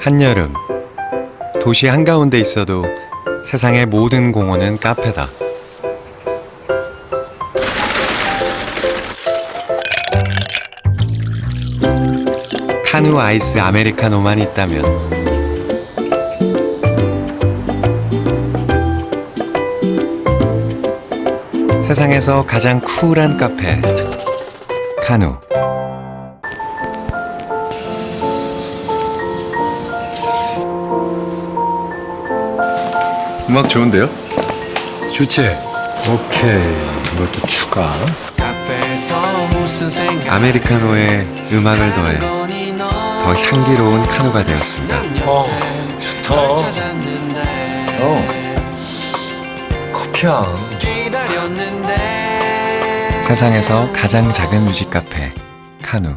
한여름. 도시 한가운데 있어도 세상의 모든 공원은 카페다. 카누 아이스 아메리카노만 있다면. 세상에서 가장 쿨한 카페. 카누 음악 좋은데요? 좋지? 오케이 이것도 추가 아메리카노에 음악을 더해 더 향기로운 카누가 되었습니다. 어, 좋다. 어. 커피향. 세상에서 가장 작은 뮤직 카페 카누